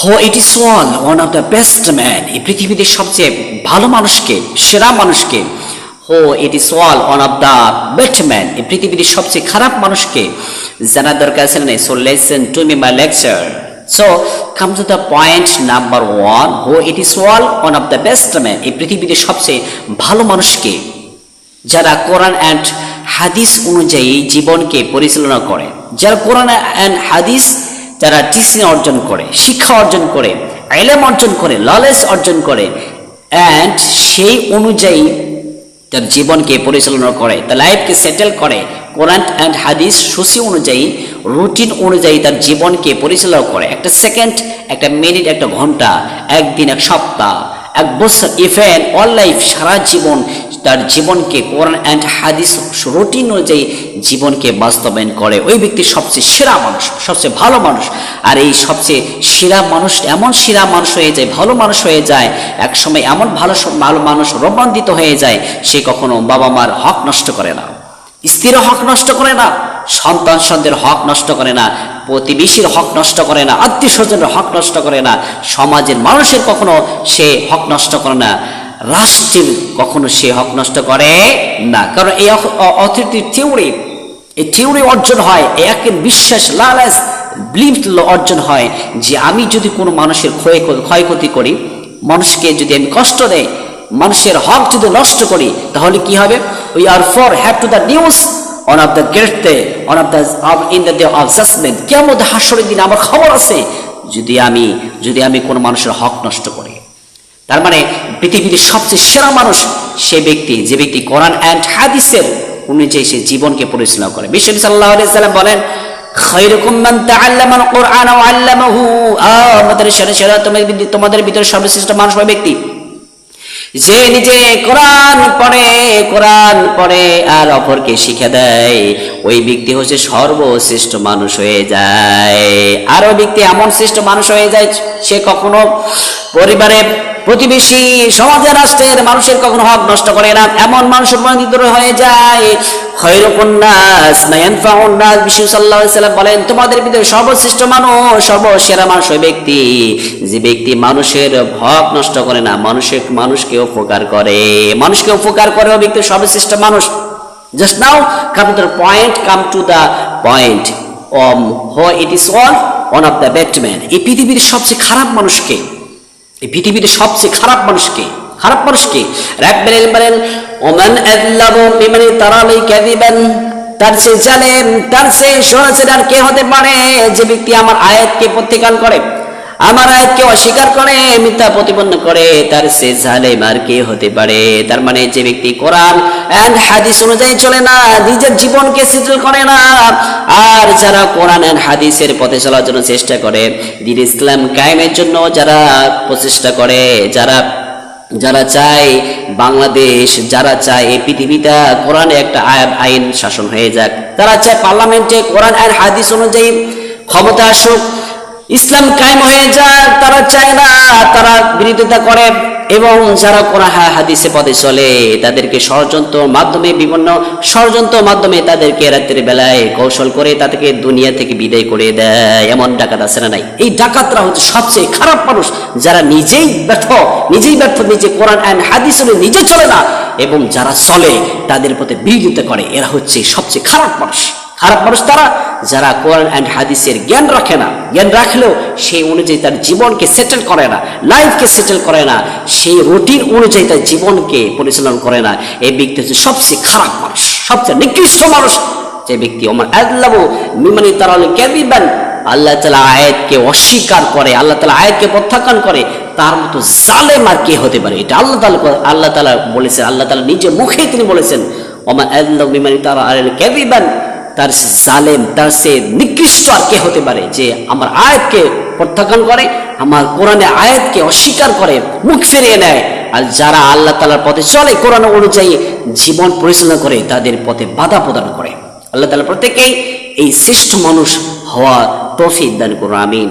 Who it is one one of the best man এই পৃথিবীতে সবচেয়ে ভালো মানুষকে, সেরা মানুষকে who it is one one of the best man এই পৃথিবীতে সবচেয়ে খারাপ মানুষকে জানার দরকার আছে না। So lesson to me my lecture so come to the point number one who it is one one of the best man এই পৃথিবীতে সবচেয়ে ভালো মানুষকে যারা কোরআন অ্যান্ড হাদিস অনুযায়ী জীবনকে পরিচালনা করে। যারা কোরআন অ্যান্ড হাদিস যারা টিসি অর্জন করে, শিক্ষা অর্জন করে আইলাম অর্জন করে লালেস অর্জন করে অ্যান্ড সেই অনুযায়ী তার জীবনকে পরিচালনা করে, তার লাইফকে সেটেল করে কোরআন অ্যান্ড হাদিস সুসি অনুযায়ী রুটিন অনুযায়ী তার জীবনকে পরিচালনা করে। একটা সেকেন্ড একটা মিনিট একটা ঘণ্টা, একদিন, এক সপ্তাহ। এক বছর ইভেন অল লাইফ সারা জীবন তার জীবনকে কোরআন অ্যান্ড হাদিস রুটিন অনুযায়ী জীবনকে বাস্তবায়ন করে। ওই ব্যক্তি সবচেয়ে সেরা মানুষ, সবচেয়ে ভালো মানুষ। আর এই সবচেয়ে সেরা মানুষ, এমন সেরা মানুষ হয়ে যায়, ভালো মানুষ হয়ে যায় এক সময় এমন ভালো ভালো মানুষ রোমান্তিত হয়ে যায়, সে কখনো বাবা মার হক নষ্ট করে না। স্ত্রীর হক নষ্ট করে না সন্তান সন্তানের হক নষ্ট করে না প্রতিবেশীর হক নষ্ট করে না আত্মীয় স্বজনের হক নষ্ট করে না, সমাজের মানুষের কখনো সে হক নষ্ট করে না, রাষ্ট্রের কখনো সে হক নষ্ট করে না। কারণ এই অথরিটির থিওরি, এই থিওরি অর্জন হয়, একের বিশ্বাস, লালাস বিলিভ অর্জন হয় যে আমি যদি কোনো মানুষের ক্ষয়, ক্ষয়ক্ষতি করি, মানুষকে যদি আমি কষ্ট দেয় মানুষের হক যদি নষ্ট করি, তাহলে কি হবে? We are for have to the news on of the great day on of the in the day of judgement কেমন হাসরের দিন আমার খবর আছে। যদি আমি যদি আমি কোনো মানুষের হক নষ্ট করি। তার মানে পৃথিবীর সবচেয়ে সেরা মানুষ সে ব্যক্তি, যে ব্যক্তি কোরআন অ্যান্ড হাদিসের অনুযায়ী সে জীবনকে পরিচালনা করে। বিশ্ব সাল্লাহ সাল্লাম বলেন, খৈরকুম মান তাআল্লামাল কোরআন ওয়া আল্লামাহু। আমাদের সেরা সেরা তোমাদের ভিতরে সর্বশ্রেষ্ঠ মানুষ বা ব্যক্তি। যে নিজে কোরআন পড়ে কোরআন পড়ে আর অপরকে শিখে দেয়, ওই ব্যক্তি হচ্ছে সর্বশ্রেষ্ঠ মানুষ হয়ে যায়। আর ওই ব্যক্তি এমন শ্রেষ্ঠ মানুষ হয়ে যায়, সে কখনো পরিবারে প্রতিবেশী সমাজের রাষ্ট্রের মানুষের কখনো হক নষ্ট করে না। এমন মানুষ রূপান্তরিত হয়ে যায়। খৈরকুন্নাস নায়ানফাউন্নাস বিষ্ণু সাল্লাহ বলেন, তোমাদের ভিতরে সর্বশ্রেষ্ঠ মানুষ, সর্বসেরা মানুষ ওই ব্যক্তি। যে ব্যক্তি মানুষের হক নষ্ট করে না, মানুষের মানুষকে উপকার করে। মানুষকে উপকার করে ওই ব্যক্তি সর্বশ্রেষ্ঠ মানুষ। Just now come to point come to the point um it is all one of the Batman এই পৃথিবীর সবচেয়ে খারাপ মানুষকে এই পৃথিবীর সবচেয়ে খারাপ মানুষকে খারাপ মানুষকে রাখবেন বলেন, ওমান আল্লাহু তারা তারালি কাযিবান। তার সে জালেম, তার সে সরাসরি আর কে হতে পারে? যে ব্যক্তি আমার আয়াতকে প্রত্যাখ্যান করে। আমার আয়াতকে অস্বীকার করে, মিথ্যা প্রতিপন্ন করে, তার সে জালেম আর কে হতে পারে? তার মানে যে ব্যক্তি কোরআন এন্ড হাদিস অনুযায়ী চলে না, নিজের জীবনকে সেটেল করে না, আর যারা কোরআন এন্ড হাদিসের পথে চলার জন্য চেষ্টা করে, দিন ইসলাম কায়েমের জন্য যারা প্রচেষ্টা করে, যারা যারা চায় বাংলাদেশ, যারা চায় এই পৃথিবীটা, কোরআনে একটা আইন শাসন হয়ে যাক। তারা চায় পার্লামেন্টে কোরআন আর হাদিস অনুযায়ী ক্ষমতা আসুক। ইসলাম কায়েম হয়ে যাক, তারা চায় না, তারা বিরোধিতা করে এবং যারা কোরআন হাদিসে পদে চলে, তাদেরকে ষড়যন্ত্র মাধ্যমে, বিভিন্ন ষড়যন্ত্র মাধ্যমে তাদেরকে রাত্রের বেলায় কৌশল করে তাদেরকে দুনিয়া থেকে বিদায় করে দেয়। এমন ডাকাত আছে না নাই? এই ডাকাতরা হচ্ছে সবচেয়ে খারাপ মানুষ, যারা নিজেই ব্যর্থ নিজেই ব্যর্থ, নিজে কোরআন অ্যান্ড হাদিস নিজে চলে না, এবং যারা চলে, তাদের প্রতি বিরোধিতা করে, এরা হচ্ছে সবচেয়ে খারাপ মানুষ। খারাপ মানুষ তারা, যারা কোরআন অ্যান্ড হাদিসের জ্ঞান রাখে না, জ্ঞান রাখলেও সেই অনুযায়ী তার জীবনকে সেটেল করে না লাইফকে সেটেল করে না, সেই রুটিন অনুযায়ী তার জীবনকে পরিচালনা করে না। এই ব্যক্তি হচ্ছে সবচেয়ে খারাপ মানুষ, সবচেয়ে নিকৃষ্ট মানুষ। যে ব্যক্তি আমার আল্লাহ মিমানি তারা ক্যাদিবান আল্লাহ তালা আয়াতকে অস্বীকার করে, আল্লাহ তালা আয়াতকে প্রত্যাখ্যান করে, তার মতো জালেম আর কে হতে পারে? এটা আল্লাহ তালা আল্লাহ তালা বলেছেন, আল্লাহ তালা নিজে মুখে তিনি বলেছেন ওমা আল্লাহ মিমানি তারা আল ক্যাদিবান তার জালেম, তার সে নিকৃষ্ট আর কে হতে পারে যে আমার আয়াতকে প্রত্যাখ্যান করে, আমার কোরআনে আয়াতকে অস্বীকার করে, মুখ ফিরিয়ে নেয়। আর যারা আল্লাহ তালার পথে চলে, কোরআন অনুযায়ী জীবন পরিচালনা করে, তাদের পথে বাধা প্রদান করে। আল্লাহ তালা প্রত্যেকেই এই শ্রেষ্ঠ মানুষ হওয়া তৌফিক দান করুন, আমিন।